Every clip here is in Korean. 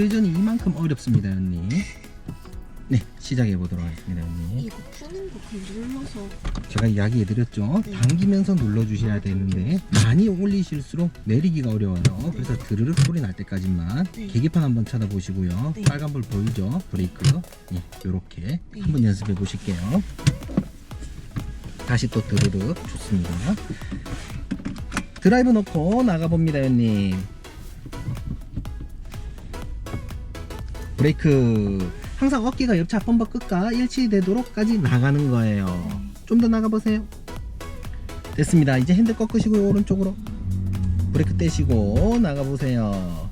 우회전이 이만큼 어렵습니다, 언니. 네, 시작해 보도록 하겠습니다, 언니. 이거 푸는 거 그냥 눌러서 제가 이야기해 드렸죠. 네. 당기면서 눌러 주셔야 되는데 많이 올리실수록 내리기가 어려워요. 그래서 드르륵 소리 날 때까지만 네. 계기판 한번 찾아보시고요. 네. 빨간불 보이죠? 브레이크. 예, 요렇게 네. 한번 연습해 보실게요. 다시 또 드르륵 좋습니다. 드라이브 놓고 나가 봅니다, 형님. 브레이크 항상 어깨가 옆차 범버 끝과 일치되도록까지 나가는 거예요. 좀 더 나가 보세요. 됐습니다. 이제 핸들 꺾으시고 오른쪽으로 브레이크 떼시고 나가 보세요.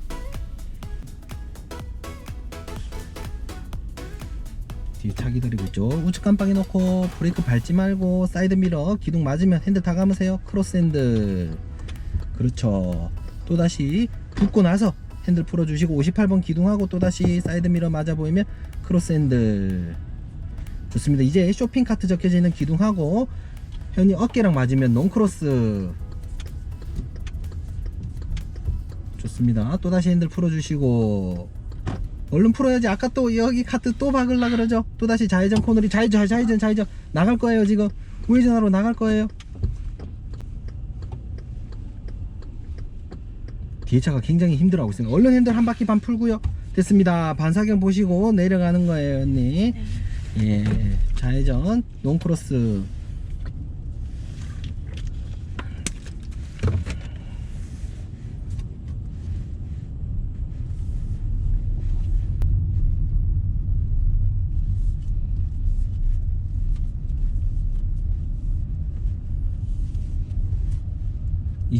뒤에 차 기다리고 있죠. 우측 깜빡이 놓고 브레이크 밟지 말고 사이드 미러 기둥 맞으면 핸들 다 감으세요. 크로스 핸들. 그렇죠. 또 다시 붙고 나서 핸들 풀어주시고 58번 기둥하고 또 다시 사이드 미러 맞아 보이면 크로스 핸들. 좋습니다. 이제 쇼핑 카트 적혀져 있는 기둥하고 현이 어깨랑 맞으면 논크로스. 좋습니다. 또 다시 핸들 풀어주시고 얼른 풀어야지. 아까 또 여기 카트 또 박을라 그러죠. 또 다시 좌회전 코너리 좌회전 좌회전 좌회전 나갈 거예요 지금 우회전하러 나갈 거예요. 뒤에 차가 굉장히 힘들어하고 있습니다. 얼른 핸들 한 바퀴 반 풀고요. 됐습니다. 반사경 보시고 내려가는 거예요, 언니. 예, 좌회전 논크로스.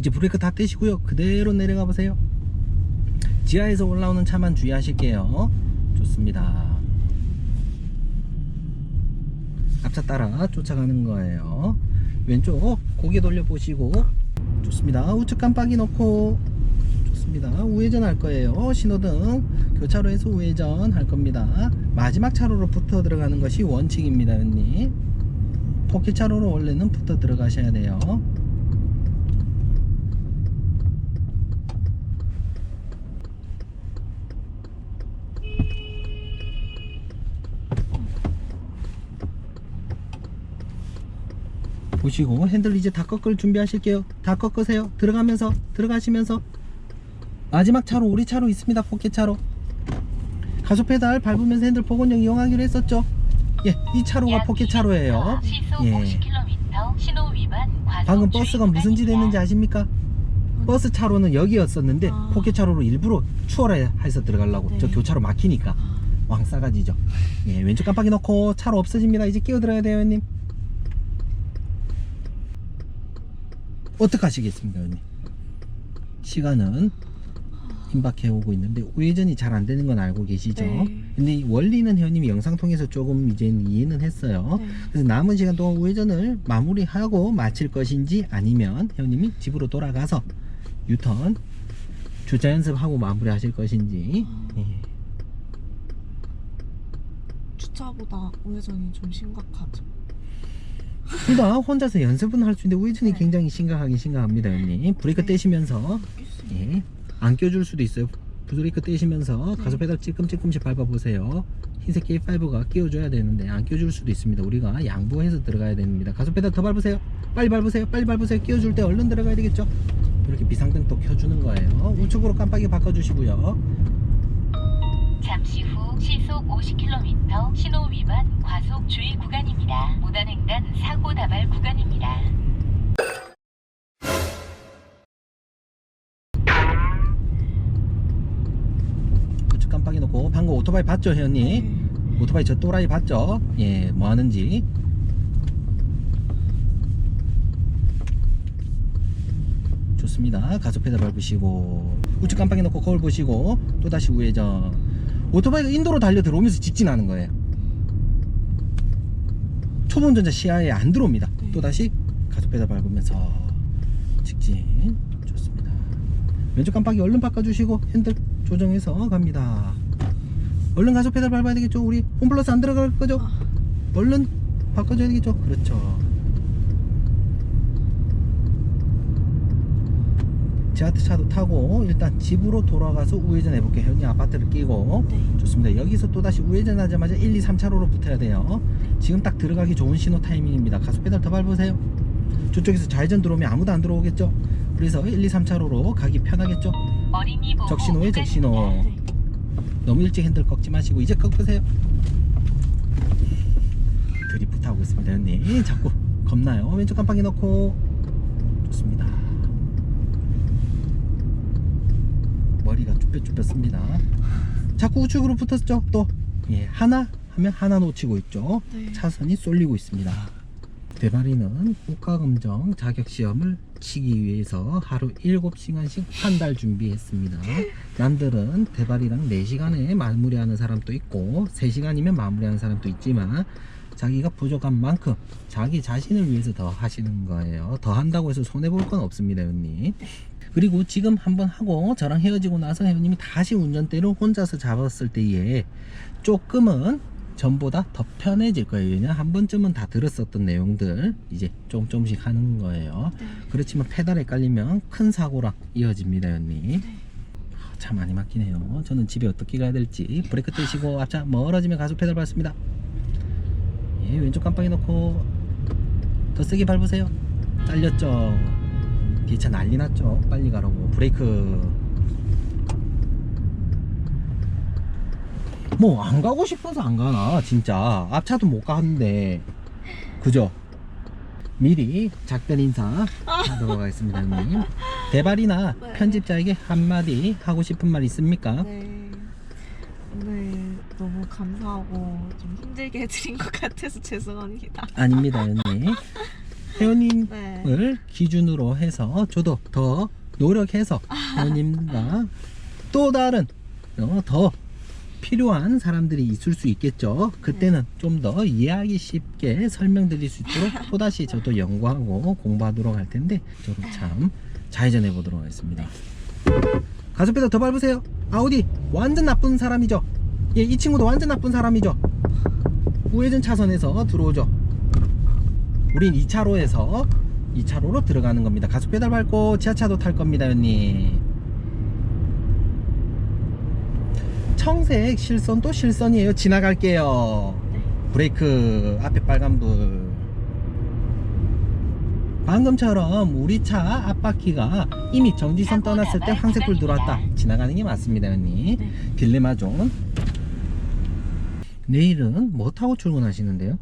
이제 브레이크 다 떼시고요. 그대로 내려가 보세요. 지하에서 올라오는 차만 주의하실게요. 좋습니다. 앞차 따라 쫓아가는 거예요. 왼쪽 고개 돌려 보시고 좋습니다. 우측 깜빡이 놓고 좋습니다. 우회전 할 거예요. 신호등 교차로에서 우회전 할 겁니다. 마지막 차로로 붙어 들어가는 것이 원칙입니다, 언니. 포켓 차로로 원래는 붙어 들어가셔야 돼요. 보시고 핸들 이제 다 꺾을 준비하실게요. 다 꺾으세요. 들어가면서 들어가시면서 마지막 차로 우리 차로 있습니다. 포켓 차로. 가속 페달 밟으면서 핸들 복원형 이용하기로 했었죠. 예, 이 차로가 포켓 차로예요. 예. 50km 신호 위반 과속 방금 버스가 무슨 짓 했는지. 아십니까? 버스 차로는 여기였었는데 아. 포켓 차로로 일부러 추월해 해서 들어가려고 네. 저 교차로 막히니까 왕 싸가지죠. 예, 왼쪽 깜빡이 넣고 차로 없어집니다. 이제 끼어들어야 돼요, 형님. 어떻게 하시겠습니까, 형님? 시간은 임박해 오고 있는데 우회전이 잘 안 되는 건 알고 계시죠? 네. 근데 이 원리는 회원님이 영상 통해서 조금 이제 이해는 했어요. 네. 그래서 남은 시간 동안 우회전을 마무리하고 마칠 것인지 아니면 회원님이 집으로 돌아가서 유턴 주차 연습하고 마무리하실 것인지 예. 주차보다 우회전이 좀 심각하죠. 둘다 혼자서 연습은 할 수 있는데 우회전이 네. 굉장히 심각하긴 심각합니다 형님. 브레이크 네. 떼시면서. 예. 안 껴줄 수도 있어요. 브레이크 떼시면서 네. 가속 페달 찔끔찔끔씩 밟아보세요. 흰색 K5가 끼워줘야 되는데 안 끼워줄 수도 있습니다. 우리가 양보해서 들어가야 됩니다. 가속 페달 더 밟으세요. 빨리 밟으세요. 빨리 밟으세요. 끼워줄 때 얼른 들어가야 되겠죠? 이렇게 비상등 또 켜주는 거예요. 우측으로 깜빡이 바꿔주시고요 잠시 후 시속 50km 신호 위반 과속 주의 구간입니다. 무단횡단 사고 다발 구간입니다. 우측 깜빡이 놓고 방금 오토바이 봤죠 회원님 네. 오토바이 저 또라이 봤죠 예 뭐 하는지 좋습니다 가속 페달 밟으시고 우측 깜빡이 놓고 거울 보시고 또다시 우회전 오토바이가 인도로 달려 들어오면서 직진하는 거예요. 초보 운전자 시야에 안 들어옵니다. 네. 또다시 가속 페달 밟으면서 직진. 좋습니다. 왼쪽 깜빡이 얼른 바꿔주시고 핸들 조정해서 갑니다. 얼른 가속 페달 밟아야 되겠죠? 우리 홈플러스 안 들어갈 거죠? 아, 얼른 바꿔줘야 되겠죠? 그렇죠 지하차도 타고 일단 집으로 돌아가서 우회전 해볼게요. 현이 아파트를 끼고. 네. 좋습니다. 여기서 또다시 우회전하자마자 1, 2, 3차로로 붙어야 돼요. 지금 딱 들어가기 좋은 신호 타이밍입니다. 가속 페달 더 밟으세요. 저쪽에서 좌회전 들어오면 아무도 안 들어오겠죠? 그래서 1, 2, 3차로로 가기 편하겠죠? 적신호에 적신호. 네. 너무 일찍 핸들 꺾지 마시고 이제 꺾으세요. 드리프트 하고 있습니다 형님. 자꾸 겁나요. 왼쪽 깜빡이 넣고. 좋습니다 머리가 쭈뼛 쭈뼛습니다 자꾸 우측으로 붙었죠 또 예, 하나 하면 하나 놓치고 있죠 네. 차선이 쏠리고 있습니다 대바리는 국가검정 자격시험을 치기 위해서 하루 7시간씩 한 달 준비했습니다. 남들은 대바리랑 4시간에 마무리하는 사람도 있고 3시간이면 마무리하는 사람도 있지만 자기가 부족한 만큼 자기 자신을 위해서 더 하시는 거예요. 더 한다고 해서 손해볼 건 없습니다, 회원님. 그리고 지금 한번 하고 저랑 헤어지고 나서 회원님이 다시 운전대를 혼자서 잡았을 때에 조금은 전보다 더 편해질 거예요. 왜냐 한 번쯤은 다 들었었던 내용들 이제 조금 조금씩 하는 거예요. 네. 그렇지만 페달에 깔리면 큰 사고랑 이어집니다, 형님. 네. 차 많이 막히네요. 저는 집에 어떻게 가야 될지 브레이크 떼시고 앞차 멀어지면 가속 페달 밟습니다. 예, 왼쪽 깜빡이 넣고 더 세게 밟으세요. 잘렸죠. 뒤에 차 난리 났죠. 빨리 가라고 브레이크. 뭐 안 가고 싶어서 안 가나 진짜 앞차도 못 가는데 그죠? 미리 작별 인사 하도록 하겠습니다, 형님. 대발이나 네. 편집자에게 한마디 하고 싶은 말 있습니까? 네. 오늘 너무 감사하고 좀 힘들게 해드린 것 같아서 죄송합니다. 아닙니다, 형님. 회원님을 네. 기준으로 해서 저도 더 노력해서 회원님과 또 다른 어, 더 필요한 사람들이 있을 수 있겠죠. 그때는 좀 더 이해하기 쉽게 설명드릴 수 있도록 또다시 저도 연구하고 공부하도록 할 텐데 저도 참 좌회전해 보도록 하겠습니다. 가속배도 더 밟으세요. 아우디 완전 나쁜 사람이죠. 예, 이 친구도 완전 나쁜 사람이죠. 우회전 차선에서 들어오죠. 우린 2차로에서 2차로로 들어가는 겁니다. 가속 페달 밟고 지하차도 탈 겁니다, 형님. 청색 실선도 실선이에요. 지나갈게요. 네. 브레이크 앞에 빨간불. 방금처럼 우리 차 앞바퀴가 이미 정지선 떠났을 때 황색불 들어왔다. 지나가는 게 맞습니다, 형님. 네. 딜레마 존. 내일은 뭐 타고 출근하시는데요?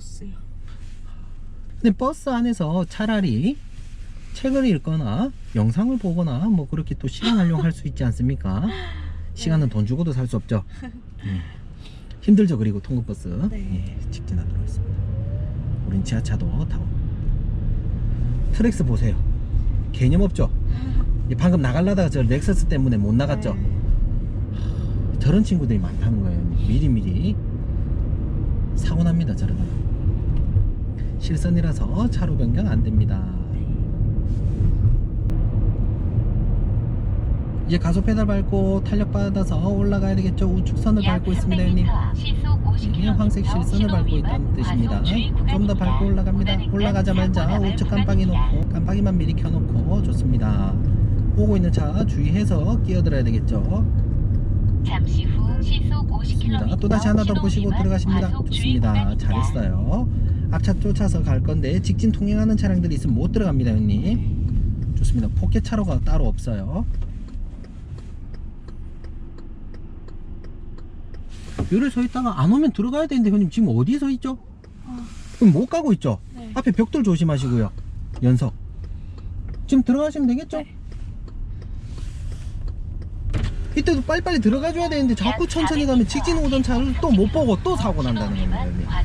버스요. 근데 버스 안에서 차라리 책을 읽거나 영상을 보거나 뭐 그렇게 또 시간 활용할 수 있지 않습니까? 시간은 돈 주고도 살 수 없죠. 예. 힘들죠. 그리고 통근버스 네. 예, 직진하도록 하겠습니다. 우린 지하차도 타고 트랙스 보세요. 개념 없죠. 예, 방금 나갈라다가 저 렉서스 때문에 못 나갔죠. 네. 저런 친구들이 많다는 거예요. 미리미리 사고 납니다. 저러다 실선이라서 차로 변경 안 됩니다. 이제 가속 페달 밟고 탄력 받아서 올라가야 되겠죠. 우측선을 약 밟고 있습니다, 형님. 300m 시속 50km 예, 황색 실선을 밟고 있다는 뜻입니다. 좀 더 밟고 올라갑니다. 올라가자마자 우측 깜빡이 놓고 깜빡이만 미리 켜놓고 좋습니다. 오고 있는 차 주의해서 끼어들어야 되겠죠. 잠시 후 시속 50km 좋습니다. 또 다시 하나 더 보시고 들어가십니다. 좋습니다. 잘했어요. 앞차 쫓아서 갈 건데 직진 통행하는 차량들이 있으면 못 들어갑니다, 형님. 좋습니다. 포켓 차로가 따로 없어요. 여기 서 있다가 안 오면 들어가야 되는데 형님 지금 어디에 서 있죠? 아, 그럼 못 가고 있죠? 네. 앞에 벽돌 조심하시고요. 연석. 지금 들어가시면 되겠죠? 네. 이때도 빨리빨리 들어가줘야 되는데 자꾸 천천히 가면 직진 오던 차를 또 못 보고 또 사고 난다는 겁니다.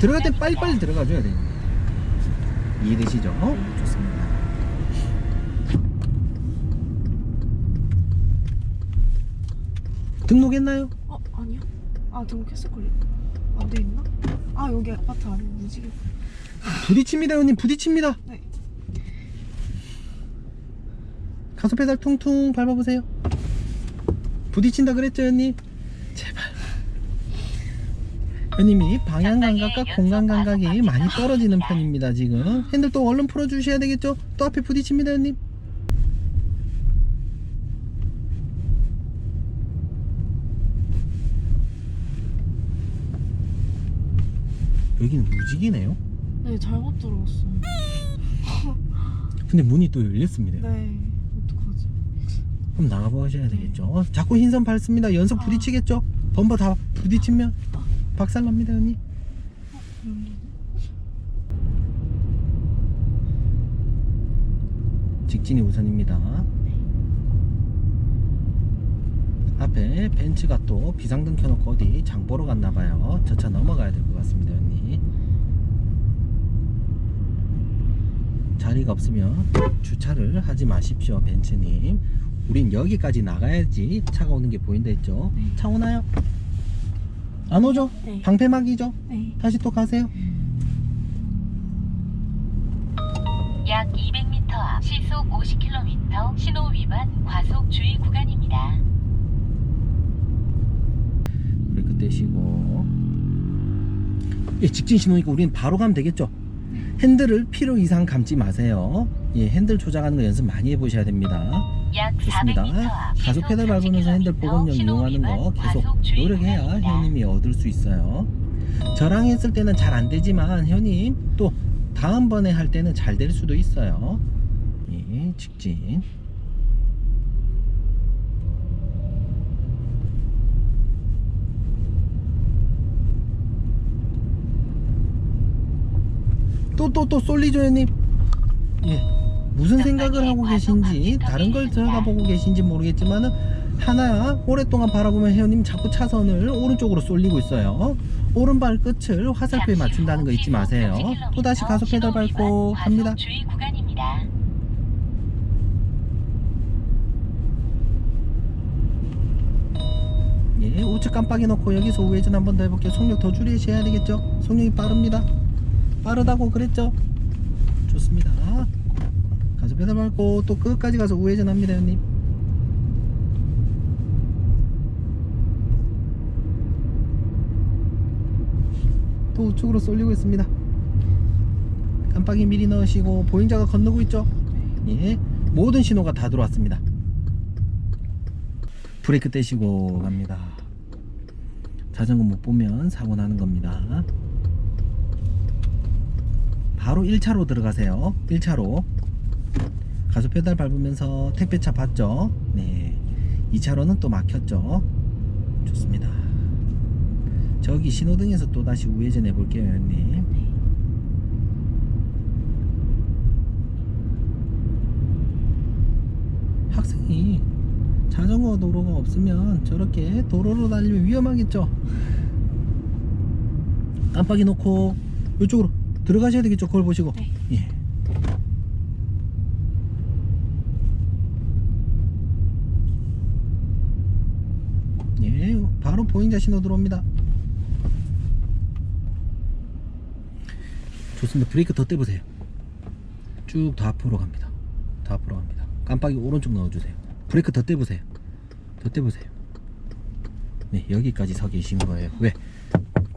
들어갈 땐 빨리빨리 들어가줘야 돼요. 이해되시죠? 좋습니다. 등록했나요? 어 아니요. 아 등록했을걸요. 안돼 있나? 아 여기 아파트 안에 무지개. 부딪힙니다, 형님. 부딪힙니다. 네. 가속 페달 퉁퉁 밟아보세요. 부딪힌다 그랬죠, 형님? 제발. 형님이 방향 감각과 공간 감각이 많이 떨어지는 편입니다 지금 핸들 또 얼른 풀어주셔야 되겠죠 또 앞에 부딪힙니다 형님 여기는 무직이네요 네 잘못 들어왔어요. 근데 문이 또 열렸습니다 네? 그럼 나가보셔야 되겠죠 자꾸 흰선 밟습니다 연속 아. 부딪히겠죠 범버 다 부딪히면 박살납니다 여기 직진이 우선입니다. 앞에 벤츠가 또 비상등 켜놓고 어디 장 보러 갔나봐요. 저 차 넘어가야 될 것 같습니다, 언니. 자리가 없으면 주차를 하지 마십시오, 벤츠님. 우린 여기까지 나가야지 차가 오는 게 보인다 했죠. 네. 차 오나요? 안 오죠? 네. 방패막이죠? 네. 다시 또 가세요. 약 200m 앞 시속 50km 신호 위반 과속 주의 구간입니다. 브레이크 떼시고 예, 직진 신호니까 우리는 바로 가면 되겠죠 핸들을 필요 이상 감지 마세요 예, 핸들 조작하는 거 연습 많이 해보셔야 됩니다 약 좋습니다. 400m 앞 가속 페달 밟으면서 핸들 30km 보건력 신호 이용하는 거 계속 노력해야. 현님이 얻을 수 있어요. 저랑 했을 때는 잘 안 되지만 현님 또 다음번에 할 때는 잘 될 수도 있어요. 예, 직진. 또 또또 쏠리죠 형님? 예 무슨 생각을 하고 계신지 다른 걸 들여다보고 계신지 모르겠지만은 하나 오랫동안 바라보면 회원님 자꾸 차선을 오른쪽으로 쏠리고 있어요. 오른발 끝을 화살표에 맞춘다는 거 잊지 마세요. 또다시 가속 페달 밟고 갑니다. 예 우측 깜빡이 놓고 여기서 우회전 한 번 더 해볼게요. 속력 더 줄이셔야 되겠죠? 속력이 빠릅니다. 빠르다고 그랬죠? 좋습니다 가속 페달 밟고 또 끝까지 가서 우회전 합니다 형님. 또 우측으로 쏠리고 있습니다. 깜빡이 미리 넣으시고 보행자가 건너고 있죠? 예 모든 신호가 다 들어왔습니다. 브레이크 떼시고 갑니다. 자전거 못 보면 사고 나는 겁니다. 바로 1차로 들어가세요. 1차로 가속 페달 밟으면서 택배차 봤죠? 네. 2차로는 또 막혔죠? 좋습니다. 저기 신호등에서 또 다시 우회전 해볼게요 형님. 학생이 자전거 도로가 없으면 저렇게 도로로 달리면 위험하겠죠? 깜빡이 놓고 이쪽으로 들어가셔야 되겠죠? 그걸 보시고? 네. 예. 예, 바로 보행자 신호 들어옵니다. 좋습니다. 브레이크 더 떼보세요. 쭉 더 앞으로 갑니다. 더 앞으로 갑니다. 깜빡이 오른쪽 넣어주세요. 브레이크 더 떼보세요. 더 떼보세요. 네, 여기까지 서 계신 거예요. 왜?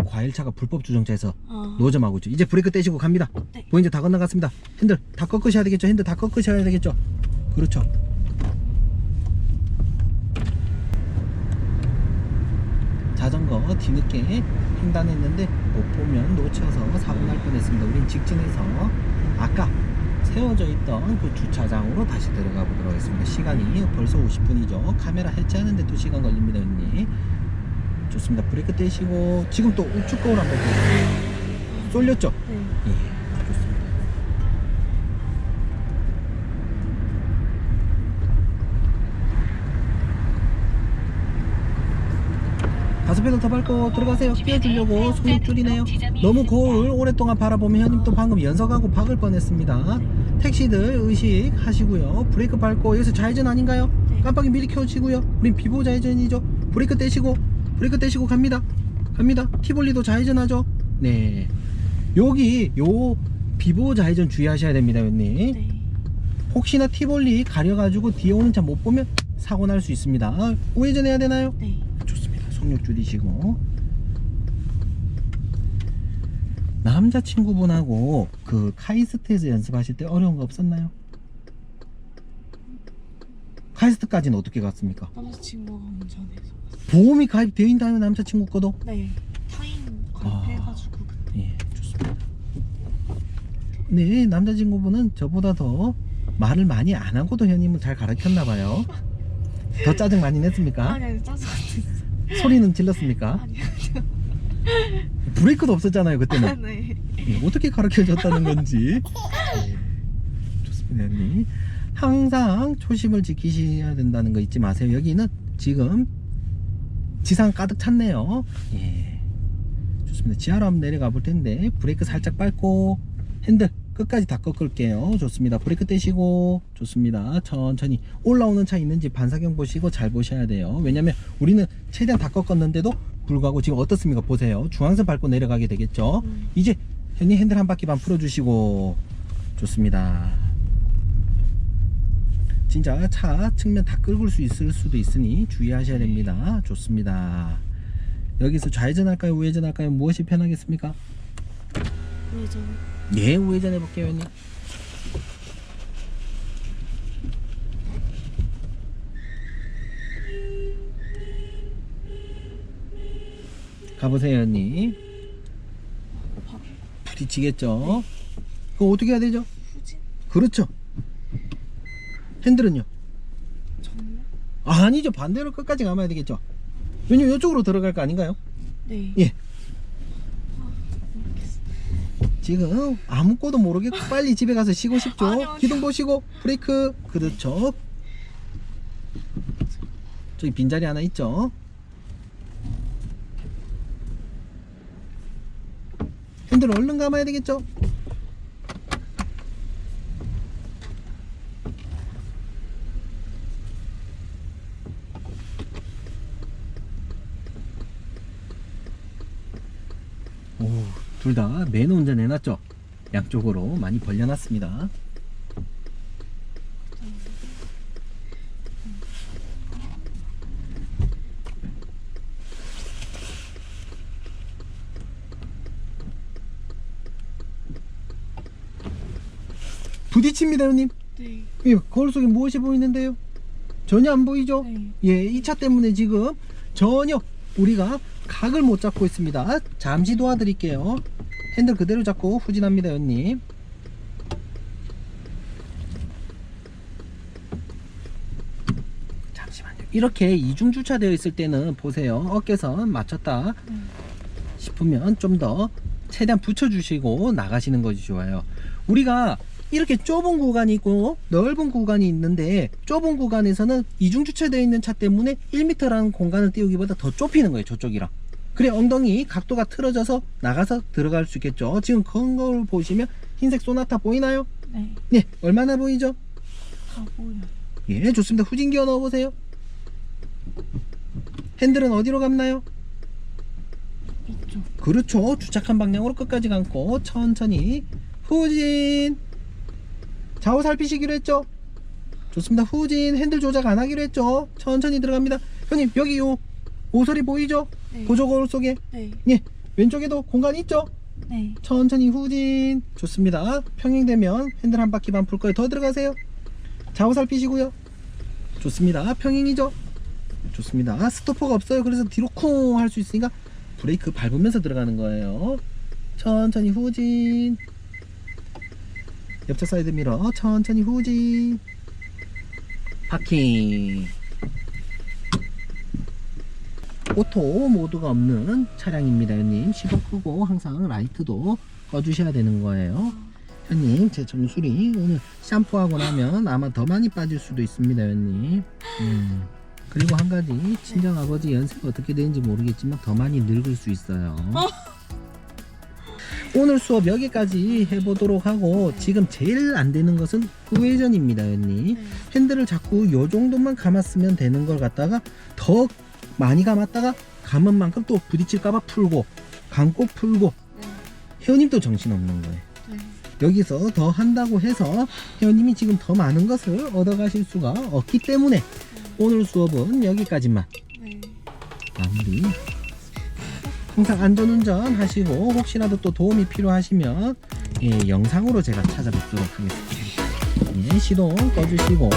과일차가 불법 주정차에서 아, 노점하고 있죠. 이제 브레이크 떼시고 갑니다. 네. 보행자 다 건너갔습니다. 핸들 다 꺾으셔야 되겠죠. 핸들 다 꺾으셔야 되겠죠. 그렇죠. 자전거 뒤늦게 횡단했는데 못 보면 놓쳐서 사고 날 뻔했습니다. 우린 직진해서 아까 세워져 있던 그 주차장으로 다시 들어가 보도록 하겠습니다. 시간이 벌써 50분이죠. 카메라 해체하는데 또 시간 걸립니다, 언니. 좋습니다. 브레이크 떼시고 지금 또 우측 거울 한번 보세요. 쏠렸죠? 네. 예, 좋습니다. 가속 페달 더 밟고 들어가세요. 끼워주려고 속력 줄이네요. 너무 거울 오랫동안 바라보면 현님 또 방금 연석하고 박을 뻔했습니다. 택시들 의식 하시고요. 브레이크 밟고 여기서 좌회전 아닌가요? 네. 깜빡이 미리 켜주시고요. 우린 비보 좌회전이죠. 브레이크 떼시고 브레이크 떼시고 갑니다. 갑니다. 티볼리도 좌회전하죠. 네. 여기 요 비보 좌회전 주의하셔야 됩니다, 형님. 네. 혹시나 티볼리 가려가지고 뒤에 오는 차 못 보면 사고 날 수 있습니다. 아, 우회전 해야 되나요? 네. 속력 줄이시고 남자친구분하고 그 카이스트에서 연습하실 때 어려운 거 없었나요? 카이스트까지는 어떻게 갔습니까? 남자친구가 운전해서 보험이 가입되어 있나요 남자친구 거도? 네 타인 가입해가지고 그때 예 좋습니다 네 남자친구분은 저보다 더 말을 많이 안 하고도 현님을 잘 가르쳤나 봐요 더 짜증 많이 냈습니까? 아니 아니 짜증 안 냈어 소리는 질렀습니까? 아니 브레이크도 없었잖아요 그때는. 아니 네. 예, 어떻게 가르쳐 줬다는 건지. 예, 좋습니다 형님. 항상 초심을 지키셔야 된다는 거 잊지 마세요. 여기는 지금 지상 가득 찼네요. 예. 좋습니다. 지하로 한번 내려가 볼 텐데 브레이크 살짝 밟고 핸들 끝까지 다 꺾을게요 좋습니다 브레이크 떼시고 좋습니다 천천히 올라오는 차 있는지 반사경 보시고 잘 보셔야 돼요 왜냐면 우리는 최대한 다 꺾었는데도 불구하고 지금 어떻습니까 보세요 중앙선 밟고 내려가게 되겠죠 음. 이제 현님 핸들 한 바퀴 반 풀어주시고 좋습니다. 진짜 차 측면 다 긁을 수 있을 수도 있으니 주의하셔야 됩니다. 좋습니다. 여기서 좌회전 할까요? 우회전 할까요? 무엇이 편하겠습니까? 우회전 예, 우회전 해볼게요, 현님. 가보세요. 바- 부딪히겠죠? 그거 어떻게 해야 되죠? 후진 그렇죠. 핸들은요? 정면 아, 아니죠. 반대로 끝까지 감아야 되겠죠. 왜냐면 이쪽으로 들어갈 거 아닌가요? 네 예. 아, 모르겠어 지금 아무것도 모르겠고 빨리 집에 가서 쉬고 싶죠? 아니요, 아니요. 기둥 보시고 브레이크 그렇죠. 저기 빈자리 하나 있죠? 핸들 얼른 감아야 되겠죠? 오, 둘다 매너 운전 해놨죠? 양쪽으로 많이 벌려놨습니다. 부딪힙니다, 형님. 네 예, 거울 속에 무엇이 보이는데요? 전혀 안 보이죠? 네. 예, 이 차 때문에 지금 전혀 우리가 각을 못 잡고 있습니다. 잠시 도와드릴게요. 핸들 그대로 잡고 후진합니다, 형님. 잠시만요. 이렇게 이중 주차되어 있을 때는 보세요. 어깨선 맞췄다 네. 싶으면 좀 더 최대한 붙여주시고 나가시는 것이 좋아요. 우리가 이렇게 좁은 구간이 있고 넓은 구간이 있는데 좁은 구간에서는 이중 주차되어 있는 차 때문에 1m라는 공간을 띄우기보다 더 좁히는 거예요. 저쪽이랑. 그래 엉덩이 각도가 틀어져서 나가서 들어갈 수 있겠죠. 지금 그런 걸 보시면 흰색 소나타 보이나요? 네. 네, 얼마나 보이죠? 다 보여 예, 좋습니다. 후진 기어 넣어보세요. 핸들은 어디로 감나요? 그렇죠. 주착한 방향으로 끝까지 감고 천천히 후진. 좌우 살피시기로 했죠. 좋습니다. 후진 핸들 조작 안 하기로 했죠. 천천히 들어갑니다. 형님 여기 요 오소리 보이죠? 네. 보조 거울 속에 네. 예 왼쪽에도 공간 있죠? 네. 천천히 후진. 좋습니다. 평행되면 핸들 한 바퀴 반 풀 거예요. 더 들어가세요. 좌우 살피시고요. 좋습니다. 평행이죠? 좋습니다. 스토퍼가 없어요. 그래서 뒤로 쿵 할 수 있으니까 브레이크 밟으면서 들어가는 거예요. 천천히 후진. 옆차 사이드 미러 천천히 후진. 파킹. 오토 모드가 없는 차량입니다, 형님. 시동 끄고 항상 라이트도 꺼주셔야 되는 거예요. 형님, 제 정수리 오늘 샴푸하고 나면 아마 더 많이 빠질 수도 있습니다, 형님. 음. 그리고 한 가지 친정 아버지 연세가 어떻게 되는지 모르겠지만 더 많이 늙을 수 있어요. 오늘 수업 여기까지 해보도록 하고 지금 제일 안 되는 것은 우회전입니다, 형님. 네. 핸들을 자꾸 요 정도만 감았으면 되는 걸 갖다가 더 많이 감았다가 감은 만큼 또 부딪힐까봐 풀고 감고 풀고 네. 회원님도 정신없는 거예요. 네. 여기서 더 한다고 해서 회원님이 지금 더 많은 것을 얻어가실 수가 없기 때문에 오늘 수업은 여기까지만 네. 마무리 항상 안전운전 하시고 혹시라도 또 도움이 필요하시면 예, 영상으로 제가 찾아뵙도록 하겠습니다. 예, 시동 꺼주시고